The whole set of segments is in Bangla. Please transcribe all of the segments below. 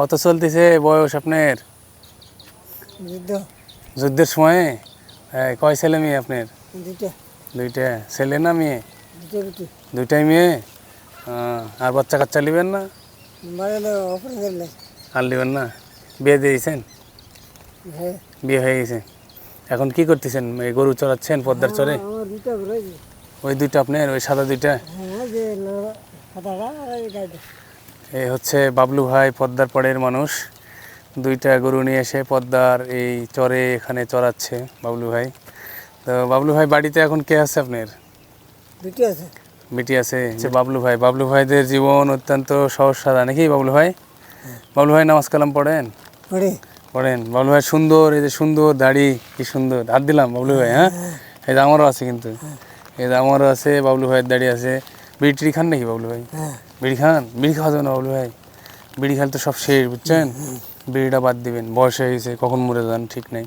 কত চলতেছে বয়স আপনার? যুদ্ধ যুদ্ধের সময়ে? কয় ছেলে মেয়ে আপনার? দুইটা। ছেলে না মেয়ে? দুইটাই মেয়ে? আর বাচ্চা কাচ্চা নেবেন না? আর নেবেন না? বিয়ে দিয়েছেন? হ্যাঁ। বিয়ে হয়ে গেছে। এখন কি করতেছেন? এই গরু চড়াচ্ছেন পদ্মার চরে? রয়েছে ওই দুইটা আপনার ওই সাদা দুইটা? হ্যাঁ এই হচ্ছে বাবলু ভাই পদ্মার পাড়ের মানুষ। দুইটা গরু নিয়ে এসে পদ্মার এই চরে এখানে চড়াচ্ছে বাবলু ভাই। তো বাবলু ভাই বাড়িতে এখন কে আছে আপনার? আছে। বেটি আছে। যে বাবলু ভাই বাবলু ভাইদের জীবন অত্যন্ত সহজ সাদা নাকি বাবলু ভাই? বাবলু ভাই নামাজ কালাম পড়েন? পড়েন। বাবলু ভাই সুন্দর এই যে সুন্দর দাড়ি কি সুন্দর। হাত দিলাম বাবলু ভাই হ্যাঁ? এই যে আমারও আছে কিন্তু। এই যে আমারও আছে বাবলু ভাইয়ের দাড়ি আছে। বিড়ি টিড়ি খান নাকি বাবলু ভাই? হ্যাঁ। বিড়ি খান? বিড়ি খাওয়া যাবে না বাবলু ভাই। বিড়ি খেলে তো সব শেষ বুঝছেন? বিড়িটা বাদ দিবেন। বয়স হয়ে গেছে কখন মরে যান ঠিক নেই।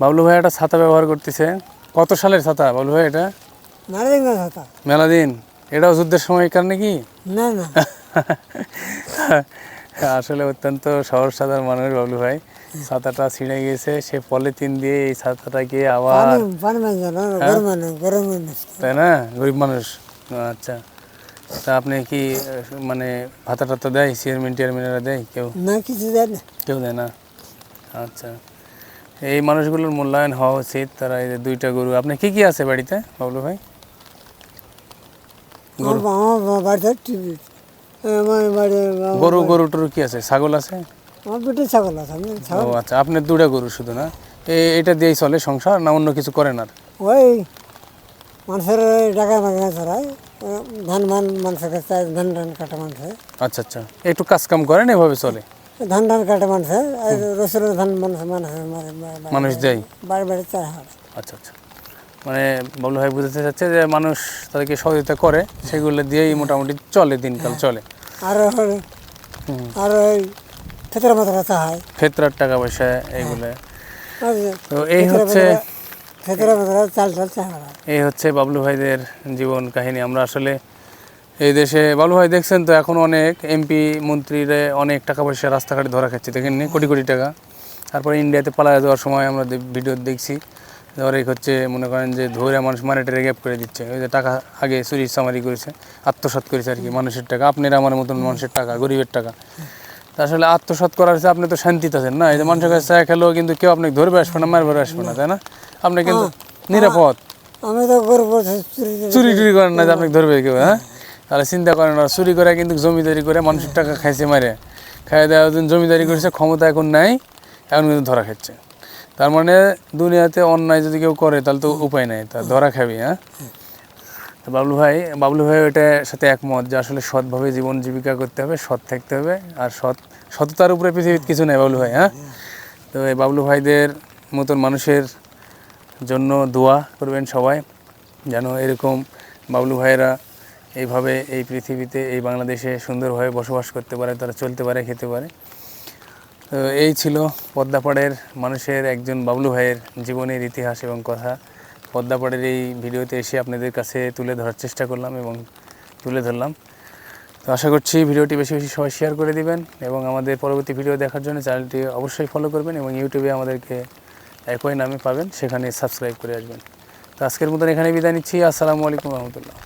বাবলু ভাই একটা ছাতা ব্যবহার করতেছে। কত সালের ছাতা বাবলু ভাই এটা? মেলা দিন এটাও যুদ্ধের সময় কারণে কি না না। আসলে অত্যন্ত সহজ সাধারণ মানুষ বাবলু ভাই। ছাতাটা ছিঁড়ে গেছে সে পলিথিন দিয়ে এই ছাতাটাকে আবার তাই না? গরিব মানুষ। আচ্ছা। তা আপনি কি মানে ভাতা টাতা দেয় চেয়ারম্যান টিয়ারম্যানেরা দেয় কেউ? না কিছু দেয় না। কেউ দেয় না? আচ্ছা। এই মানুষগুলোর মূল্যায়ন হওয়া উচিত তারা এই যে দুইটা গরু। আপনি কি কি আছে বাড়িতে বাবলু ভাই? আমার বাড়িতে গরু গরু টরু কি আছে? ছাগল আছে? আমার দুটো ছাগল আছে ও আচ্ছা আপনার দুটা গরু শুধু না? এটা দিয়েই চলে সংসার না অন্য কিছু করেন আর? ওই মানুষের টাকা মাগা ছড়ায় ধান মান মানুষের কাছে ধান ধান কাটা মানুষের আচ্ছা আচ্ছা। একটু কাজ কাম করেন এভাবে চলে? ধান ধান কাটা মানুষের আর রসুন ধান মানুষ মানুষ দেয়? বাড়ি বাড়ি চার আচ্ছা আচ্ছা। মানে বাবলু ভাই বুঝতে চাচ্ছে যে মানুষ তাদেরকে সহযোগিতা করে সেগুলো দিয়েই মোটামুটি চলে দিনকাল চলে। আর আর ওই ক্ষেত্রের মতো কথা হয়। ক্ষেত্রার টাকা পয়সা এইগুলো তো এই হচ্ছে এই হচ্ছে বাবলু ভাইদের জীবন কাহিনী। আমরা আসলে এই দেশে, বাবলু ভাই দেখছেন তো, এখন অনেক এমপি মন্ত্রীরা অনেক টাকা পয়সা রাস্তাঘাটে ধরা খাচ্ছে। দেখেন নি? কোটি কোটি টাকা। তারপরে ইন্ডিয়াতে পালায় যাওয়ার সময় আমরা ভিডিও দেখছি। ধরে হচ্ছে, মনে করেন যে ধরে মানুষ মানে টেরে গ্যাপ করে দিচ্ছে। ওই যে টাকা আগে চুরি চামারি করেছে, আত্মসাৎ করেছে আর কি, মানুষের টাকা। আপনার আমার মতন মানুষের টাকা, গরিবের টাকা। আসলে আত্মসাৎ করার হচ্ছে আপনি তো শান্তিতে আছেন না? এই যে মানুষের কাছে চা খেলেও কিন্তু কেউ আপনাকে ধরবে আসবে না মারবে আসবে না তাই না? আপনি কিন্তু নিরাপদ। আমি তো চুরি চুরি টুরি করেন না যে আপনাকে ধরবে কেউ হ্যাঁ? তাহলে চিন্তা করেন না চুরি করে কিন্তু জমিদারি করে মানুষের টাকা খাইছে মারে। খাই দেওয়া দিন জমিদারি করেছে ক্ষমতা এখন নাই এখন কিন্তু ধরা খাচ্ছে। তার মানে দুনিয়াতে অন্যায় যদি কেউ করে তাহলে তো উপায় নাই তা ধরা খাবি হ্যাঁ। তো বাবলু ভাই বাবলু ভাই ওইটার সাথে একমত যে আসলে সৎভাবে জীবন জীবিকা করতে হবে, সৎ থাকতে হবে আর সৎ, সততার উপরে পৃথিবীর কিছু নেই বাবলু ভাই হ্যাঁ? তো এই বাবলু ভাইদের মতন মানুষের জন্য দোয়া করবেন সবাই, যেন এরকম বাবলু ভাইয়েরা এইভাবে এই পৃথিবীতে, এই বাংলাদেশে সুন্দরভাবে বসবাস করতে পারে, তারা চলতে পারে, খেতে পারে। তো এই ছিল পদ্মাপাড়ের মানুষের একজন বাবলু ভাইয়ের জীবনের ইতিহাস এবং কথা। পদ্মাপাড়ের এই ভিডিওতে এসে আপনাদের কাছে তুলে ধরার চেষ্টা করলাম এবং তুলে ধরলাম। তো আশা করছি ভিডিওটি বেশি বেশি সবাই শেয়ার করে দিবেন এবং আমাদের পরবর্তী ভিডিও দেখার জন্য চ্যানেলটি অবশ্যই ফলো করবেন এবং ইউটিউবে আমাদেরকে একই নামে পাবেন, সেখানে সাবস্ক্রাইব করে আসবেন। তো আজকের মতন এখানে বিদায় নিচ্ছি। আসসালামু আলাইকুম রহমতুল্লাহ।